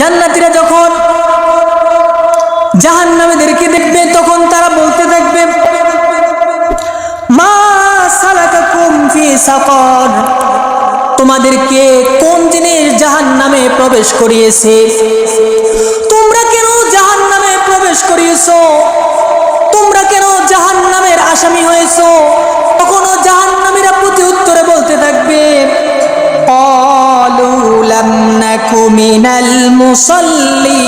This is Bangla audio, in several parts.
জান্নাতীরা যখন জাহান্নামীদেরকে দেখবে, তখন তারা বলতে থাকবে, মা তোমাদেরকে কোন জিনিস জাহান্নামে প্রবেশ করিয়েছে? তোমরা কেন জাহান্নামে প্রবেশ করিয়েছো? তোমরা কেন জাহান নামের আসামি হয়েছো? لم نك من المصلين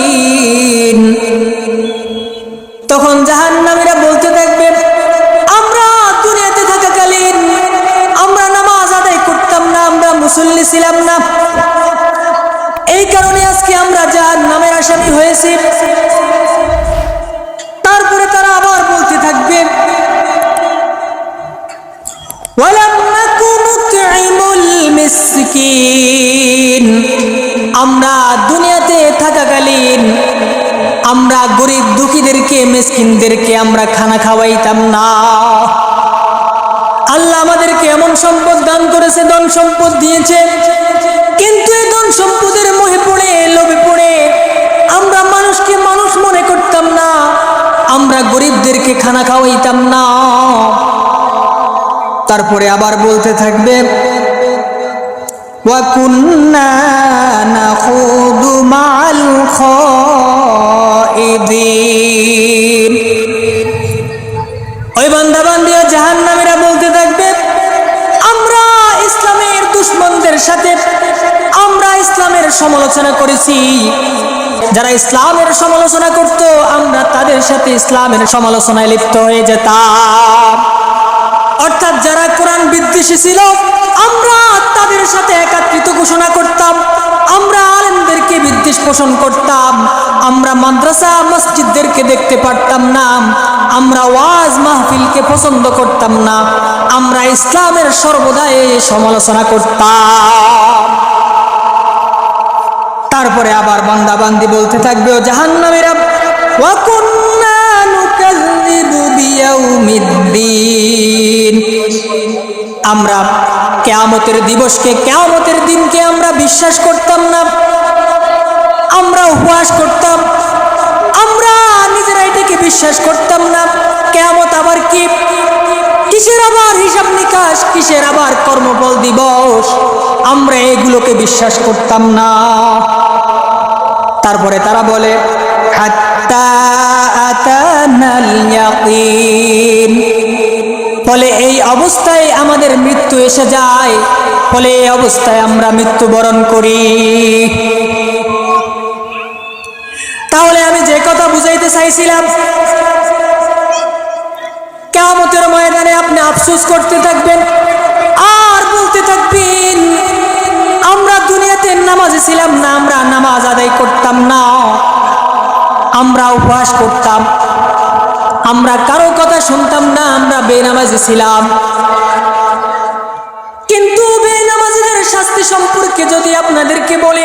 তখন জাহান্নামীরা বলতে থাকবে আমরা দুনিয়াতে থাকাকালীন আমরা নামাজ আদায় করতাম না আমরা মুসল্লি ছিলাম না এই কারণে আজকে আমরা জাহান্নামের আসামি হয়েছি তারপরে তারা আবার বলতে থাকবে ওয়ালাম নাকু নুতঈমুল মিসকিন আমরা দুনিয়াতে থাকাকালীন আমরা গরিব দুঃখীদেরকে, মেসকিনদেরকে আমরা খানা খাওয়াইতাম না। আল্লাহ আমাদেরকে এমন সম্পদ দান করেছে, ধন সম্পদ দিয়েছে। কিন্তু এই ধন সম্পদের মোহে পড়ে, লোভে পড়ে আমরা মানুষকে মানুষ মনে করতাম না, আমরা গরিবদেরকে খানা খাওয়াইতাম না। তারপরে আবার বলতে থাকবে ওয়াকুন্না نَخُوضُ مَعَ الْخَائِضِينَ ওই বান্দা বান্দিয়া জাহান্নামীরা বলতে থাকবে আমরা ইসলামের দুশ্মনদের সাথে আমরা ইসলামের সমালোচনা করেছি যারা ইসলামের সমালোচনা করত আমরা তাদের সাথে ইসলামের সমালোচনায় লিপ্ত হয়ে যেতাম অর্থাৎ যারা কোরআন বিদ্বেষী ছিল আমরা তাদের সাথে একাত্রিত ঘোষণা করতাম। আমরা আলেমদেরকে বিদ্বেষ পোষণ করতাম। আমরা মাদ্রাসা, মসজিদদেরকে দেখতে পারতাম না। আমরা ওয়াজ মাহফিলকে পছন্দ করতাম না। আমরা ইসলামের সর্বদাই সমালোচনা করতাম। তারপরে আবার বান্দা বান্দি বলতে থাকবে, ও জাহান্নামীরা আমরা কেয়ামতের দিবসকে কেয়ামতের দিনকে আমরা বিশ্বাস করতাম না। আমরা উপবাস করতাম। আমরা নিজেরা এটাকে বিশ্বাস করতাম না। কেয়ামত আবার কি? কিসের আবার হিসাব নিকাশ? কিসের আবার কর্মফল দিবস? আমরা এগুলোকে বিশ্বাস করতাম না। তারপরে তারা বলে, হাত্তা আতানাল ইয়াকিন। ফলে এই অবস্থায় আমাদের মৃত্যু এসে যায়। ফলে এই অবস্থায় আমরা মৃত্যুবরণ করি। তাহলে আমি যে কথা বুঝাইতে চাইছিলাম কেমতের ময়দানে আপনি আফসোস করতে থাকবেন, আর বলতে থাকবেন, আমরা দুনিয়াতে নামাজে ছিলাম না, আমরা নামাজ আদায় করতাম না, আমরা উপবাস করতাম। আমরা কারও কথা শুনতাম না, আমরা বেনামাজি ছিলাম। কিন্তু বেনামাজিদের শাস্তি সম্পর্কে যদি আপনাদেরকে বলি,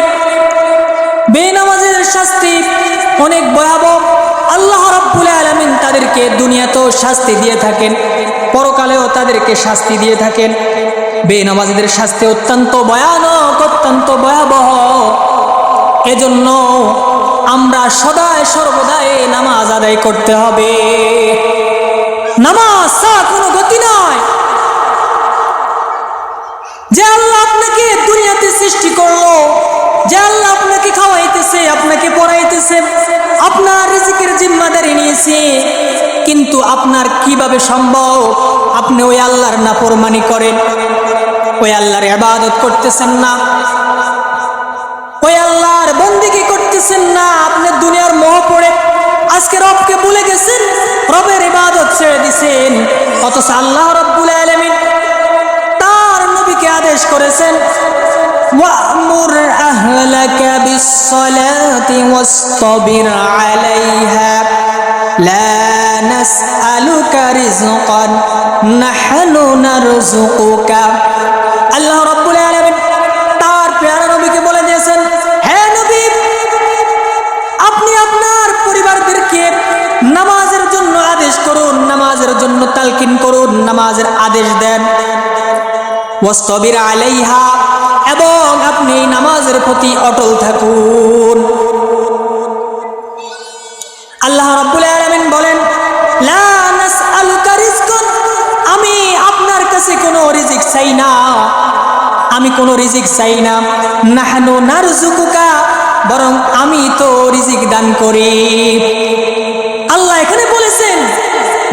বেনামাজিদের শাস্তি অনেক ভয়াবহ। আল্লাহ রাব্বুল আলামিন তাদেরকে দুনিয়াতেও শাস্তি দিয়ে থাকেন, পরকালেও তাদেরকে শাস্তি দিয়ে থাকেন। বেনামাজিদের শাস্তি অত্যন্ত ভয়ানক, অত্যন্ত ভয়াবহ। এজন্য আমরা সদায় সর্বদাই আদায় করতে হবে। নামাজ কোনো গতি নয় যে আল্লাহ আপনাকে দুনিয়াতে সৃষ্টি করল, যে আল্লাহ আপনাকে খাওয়াইতেছে, আপনাকে পড়াইতেছে, আপনার রিজিকের জিম্মাদারি নিয়েছে, কিন্তু আপনার কীভাবে সম্ভব? আপনি ওই আল্লাহর নাফরমানি করেন, ওই আল্লাহর ইবাদত করতেছেন না। ওই আল্লাহর বন্দিগি করতেছেন না, আপনি দুনিয়ার মোহ পড়ে আজকে রবকে ভুলে গেছেন রবের ইবাদত ছেড়ে দিছেন অথচ আল্লাহ রব্বুল আলামিন তার নবীকে আদেশ করেছেন وأمر أهلك بالصلاة واصطبر عليها لا نسألك رزقا نحن نرزقك আল্লাহ রব্বুল তালকিন করুন, নামাজের আদেশ দেন। আলাইহা, এবং আপনি নামাজের প্রতি অটল থাকুন। আল্লাহ রাব্বুল আলমিন বলেন আমি আপনার কাছে কোনো রিজিক চাই না। আমি কোনো রিজিক চাই না। নাহনু নারজুকুকা বরং আমি তো রিজিক দান করি।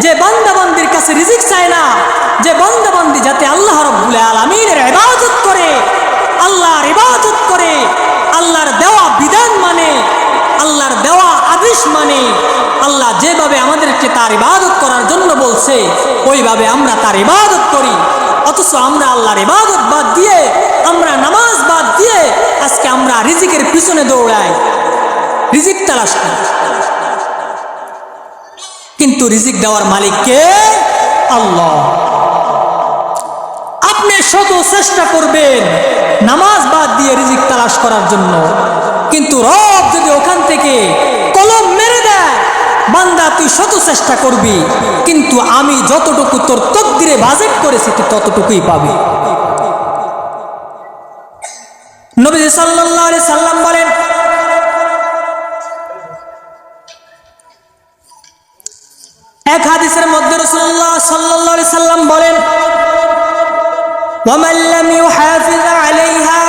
যে বান্দাবান্দির কাছে রিজিক চায় না, যে বান্দাবান্দি যাতে আল্লাহ রব্বুল আলমিনের ইবাদত করে, আল্লাহর ইবাদত করে, আল্লাহর দেওয়া বিধান মানে আল্লাহর দেওয়া আদেশ মানে আল্লাহ যেভাবে আমাদেরকে তার ইবাদত করার জন্য বলছে, ওইভাবে আমরা তার ইবাদত করি। অথচ আমরা আল্লাহর ইবাদত বাদ দিয়ে, আমরা নামাজ বাদ দিয়ে, আজকে আমরা রিজিকের পিছনে দৌড়াই। রিজিক তালাশ করি। কিন্তু রিজিক দেওয়ার মালিক কে? আল্লাহ। আপনি শত চেষ্টা করবেন নামাজ বাদ দিয়ে রিজিক তালাশ করার জন্য। কিন্তু রব যদি ওখান থেকে কলম মেরে দেয়, বান্দা তুই শত চেষ্টা করবি, কিন্তু আমি যতটুকু তোর তকদিরে বাজেট করেছি, তুই ততটুকুই পাবি। নবী আলাইহি সাল্লাম বলেন এক হাদিসের মধ্যে রাসূলুল্লাহ সাল্লাল্লাহু আলাইহি সাল্লাম বলেন ومن لم يحافظ عليها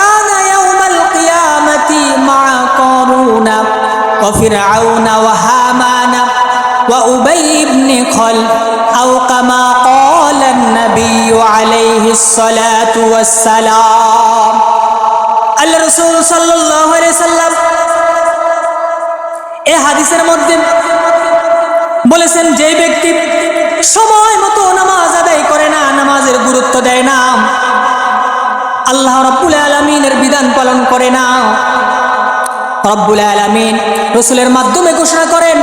كان يوم القيامة مع قارون وفرعون وهامان وأبي بن خلف أو كما قال النبي عليه الصلاة والسلام الرسول صلى الله عليه وسلم এ হাদিসের মধ্যে বলেছেন যে ব্যক্তি সময় মতো নামাজ আদায় করে না, নামাজের গুরুত্ব দেয় না। আল্লাহ রব্বুল আলমিনের বিধান পালন করে না। রব্বুল আলমিন রসুলের মাধ্যমে ঘোষণা করেন,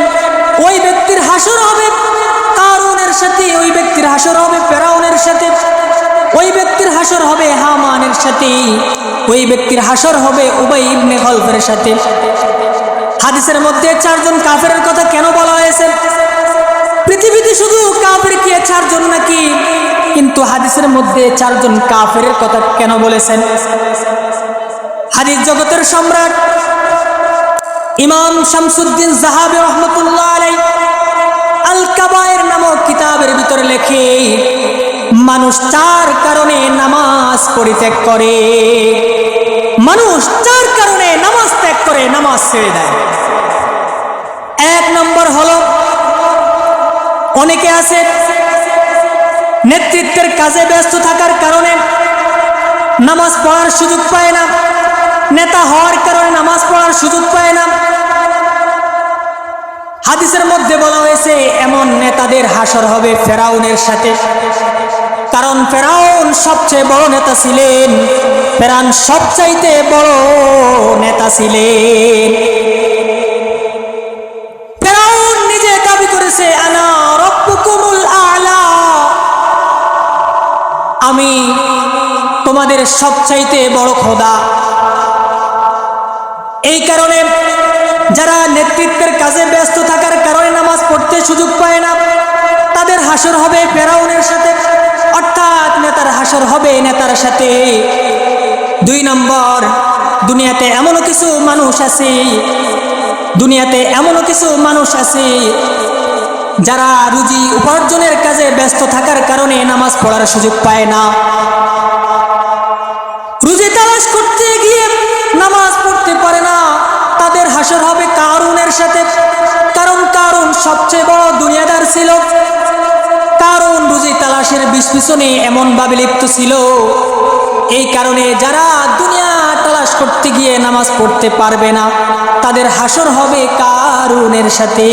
ওই ব্যক্তির হাসর হবে কারুনের সাথে, ওই ব্যক্তির হাসর হবে ফেরাউনের সাথে, ওই ব্যক্তির হাসর হবে হামানের সাথে, ওই ব্যক্তির হাসর হবে উবাই ইবনে গল্পের সাথে। হাদিসের মধ্যে চারজন কিন্তু হাদিসের মধ্যে চারজন কাফের কথা কেন বলেছেন? হাদিস জগতের সম্রাট ইমাম শামসুদ্দিন জাহাবি রহমতুল্লাহ আলাই আল কাবায়ের নামক কিতাবের ভিতরে লেখে, মানুষ চার কারণে নামাজ পরিত্যাগ করে। মানুষ চার কারণে নামাজ ত্যাগ করে, নামাজ ছেড়ে দেয়। এক নম্বর হলো, অনেকে আছে নেতৃত্বের কাজে ব্যস্ত থাকার কারণে নামাজ পড়ার সুযোগ পায় না। নেতা হওয়ার কারণে নামাজ পড়ার সুযোগ পায় না। হাদিসের মধ্যে বলা হয়েছে, এমন নেতাদের হাসর হবে ফেরাউনের সাথে। কারণ ফেরাউন সবচেয়ে বড় নেতা ছিলেন ফেরান সবচাইতে বড় নেতা ছিলেন। আমি তোমাদের সবচাইতে বড় খোদা এই কারণে যারা নেতৃত্বের কাজে ব্যস্ত থাকার কারণে নামাজ পড়তে সুযোগ পায় না, তাদের হাসর হবে ফেরাউনের সাথে। অর্থাৎ নেতার হাসর হবে নেতার সাথে। দুই নম্বর, দুনিয়াতে এমনও কিছু মানুষ আছে। দুনিয়াতে এমনও কিছু মানুষ আছে যারা রুজি উপার্জনের কাজে ব্যস্ত থাকার কারণে নামাজ পড়ার সুযোগ পায় না। রুজি তালাশ করতে গিয়ে নামাজ পড়তে পারে না। তাদের হাসর হবে কারুনের সাথে। কারণ কারণ সবচেয়ে বড় দুনিয়াদার ছিল। কারণ রুজি তালাশের পিছনে এমনভাবে লিপ্ত ছিল। এই কারণে যারা দুনিয়া তালাশ করতে গিয়ে নামাজ পড়তে পারবে না, তাদের হাসর হবে কারুনের সাথে।